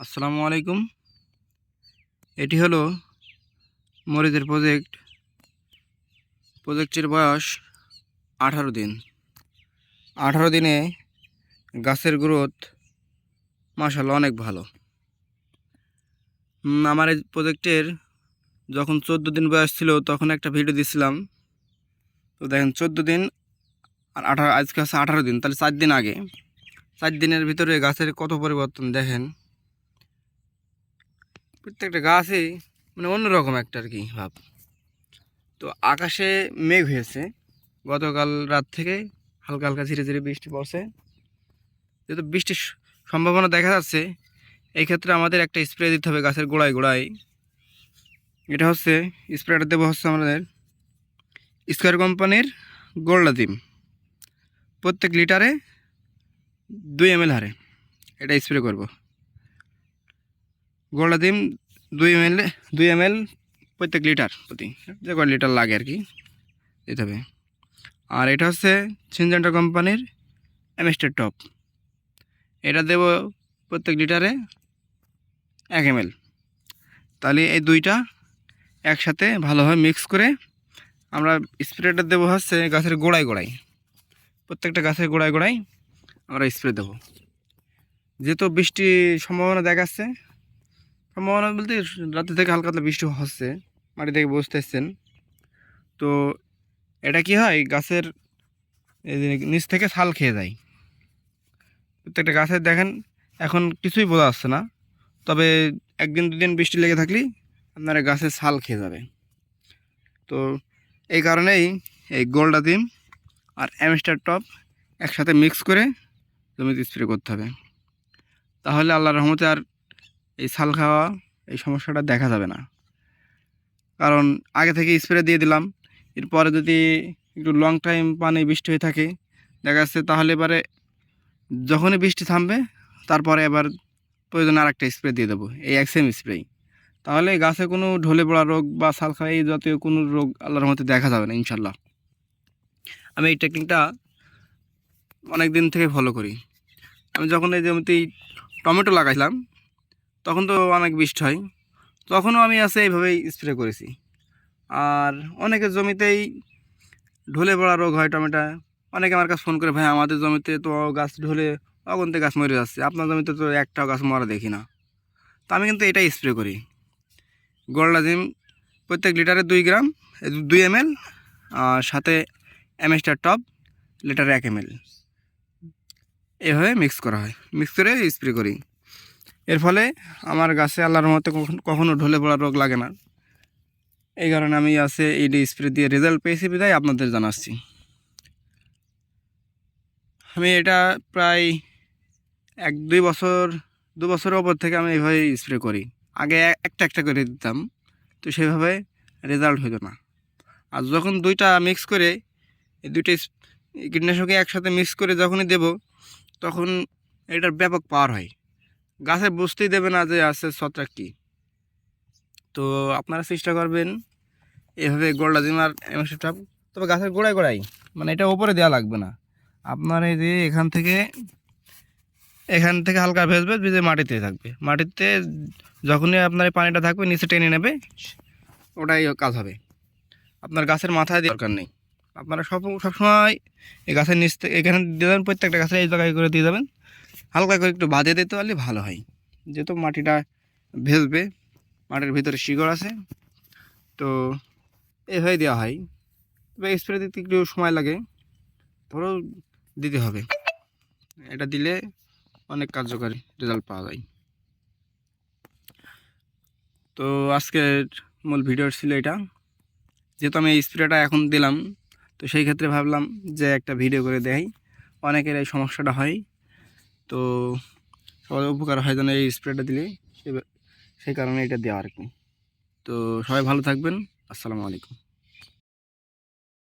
আসসালামু আলাইকুম। এটি হলো মরিচের প্রজেক্ট। প্রজেক্টের বয়স আঠারো দিন। আঠারো দিনে গাছের গ্রোথ মাসাল্লাহ অনেক ভালো। আমার এই প্রজেক্টের যখন চোদ্দ দিন বয়স ছিল, তখন একটা ভিডিও দিছিলাম। তো দেখেন, চোদ্দ দিন আর আঠারো, আজকে আছে আঠারো দিন, তাহলে চার দিন আগে। চার দিনের ভিতরে গাছের কত পরিবর্তন দেখেন। প্রত্যেকটা গাছই মানে অন্যরকম একটা আর কি ভাব। তো আকাশে মেঘ হয়েছে। গতকাল রাত থেকে হালকা হালকা ধীরে ধীরে বৃষ্টি পড়ছে। যেহেতু বৃষ্টির সম্ভাবনা দেখা যাচ্ছে, এই ক্ষেত্রে আমাদের একটা স্প্রে দিতে হবে গাছের গোড়ায় গোড়ায়। এটা হচ্ছে, স্প্রেটা দেবো হচ্ছে আমাদের স্কোয়ার কোম্পানির গোল্ডা ডিম। প্রত্যেক লিটারে দুই এম হারে। এটা স্প্রে করব। গোল্ডা ডিম দুই এম এল দুই এম এল প্রত্যেক লিটার প্রতি, যে কয় লিটার লাগে আর কি, দিতে হবে। আর এটা হচ্ছে সিনজেন্টা কোম্পানির এমএস্টার টপ। এটা দেব প্রত্যেক লিটারে এক এম এল তাহলে এই দুইটা একসাথে ভালোভাবে মিক্স করে আমরা স্প্রেটা দেবো হচ্ছে গাছের গোড়ায় গোড়ায়। প্রত্যেকটা গাছের গোড়ায় গোড়ায় আমরা স্প্রে দেবো। যেহেতু বৃষ্টির সম্ভাবনা দেখাচ্ছে সম্ভাবনা বলতে রাতে থেকে হালকা হালকা বৃষ্টি হচ্ছে মাটি থেকে বসতে এসছেন তো এটা কি হয়, গাছের নিচ থেকে ছাল খেয়ে যায়। প্রত্যেকটা গাছের দেখেন, এখন কিছুই বোঝা যাচ্ছে না। তবে একদিন দুদিন বৃষ্টি লেগে থাকলেই আপনার গাছের ছাল খেয়ে যাবে। তো এই কারণেই এই গোল্ডা ডিম আর অ্যামস্টার টপ একসাথে মিক্স করে জমিতে স্প্রে করতে হবে। তাহলে আল্লাহর রহমতে আর এই ছাল খাওয়া, এই সমস্যাটা দেখা যাবে না। কারণ আগে থেকে স্প্রে দিয়ে দিলাম। এরপরে যদি একটু লং টাইম পানি বৃষ্টি হয়ে থাকে, দেখা যাচ্ছে তাহলে এবারে যখনই বৃষ্টি থামবে, তারপরে এবার প্রয়োজন আর একটা স্প্রে দিয়ে দেবো, এই এক সেম স্প্রেই তাহলে গাছে কোনো ঢলে পড়া রোগ বা ছাল খাওয়া এই জাতীয় কোনো রোগ আল্লাহর মধ্যে দেখা যাবে না ইনশাল্লাহ আমি এই টেকনিকটা অনেক দিন থেকে ফলো করি। আমি যখন এই জমিতে টমেটো লাগাইলাম তখন তো অনেক বৃষ্টি হয়। তখনও আমি আছে এইভাবেই স্প্রে করেছি। আর অনেকের জমিতেই ঢলে পড়া রোগ হয় টমেটো। অনেকে আমার কাছে ফোন করে, ভাই, আমাদের জমিতে তো গাছ ঢলে অগন্তে গাছ মরে যাচ্ছে। আপনার জমিতে তো একটাও গাছ মরা দেখি না। তো আমি কিন্তু এটাই স্প্রে করি। গোল্ডাজিম প্রত্যেক লিটারে দুই গ্রাম দুই এম এল আর সাথে এমএসটার টপ লিটারে এক এম এল এভাবে মিক্স করা হয়। মিক্স করে স্প্রে করি। এর ফলে আমার গাছে আল্লাহর মতে কখনো ঢলে পড়া রোগ লাগে না। এই কারণে আমি আছে এই স্প্রে দিয়ে রেজাল্ট পেয়েছি বিদায়, আপনাদের জানাচ্ছি। আমি এটা প্রায় এক দুই বছর, দু বছরের ওপর থেকে আমি এইভাবে স্প্রে করি। আগে একটা একটা করে দিতাম, তো সেভাবে রেজাল্ট হতো না। আর যখন দুইটা মিক্স করে, এই দুইটা কীটনাশকে একসাথে মিক্স করে যখনই দেব, তখন এটার ব্যাপক পাওয়ার হয়। গাছে বুঝতেই দেবে না যে আছে ছত্রাক কী? তো আপনারা চেষ্টা করবেন এভাবে গোল্ডা দিমার এমএসটা তবে গাছের গোড়ায় গোড়াই মানে এটা ওপরে দেওয়া লাগবে না। আপনার এই যে এখান থেকে এখান থেকে হালকা ভেজবে, ভেজে মাটিতে থাকবে। মাটিতে যখনই আপনার এই পানিটা থাকবে, নিচে টেনে নেবে, ওটাই কাজ হবে। আপনার গাছের মাথায় দরকার নেই। আপনারা সব সবসময় এই গাছের নিচ থেকে এখানে দিয়ে দেবেন, প্রত্যেকটা গাছের এই জায়গায় করে দিয়ে দেবেন। হালকা করে একটু বাঁধে দিতে পারলে ভালো হয়। যেহেতু মাটিটা ভেজবে, মাটির ভিতরে শিকড় আছে, তো এভাবে দেওয়া হয়। তবে স্প্রে দিতে একটু সময় লাগে, ধরো দিতে হবে। এটা দিলে অনেক কার্যকারী রেজাল্ট পাওয়া যায়। তো আজকের মূল ভিডিও ছিল এটা। যেহেতু আমি এই স্প্রেটা এখন দিলাম, তো সেই ক্ষেত্রে ভাবলাম যে একটা ভিডিও করে দেখাই অনেকের এই সমস্যাটা হয়। তো সবাই উপকার হয় যেন এই স্প্রেটা দিলে সেই কারণে এটা দেওয়া আর কি। তো সবাই ভালো থাকবেন। আসসালামু আলাইকুম।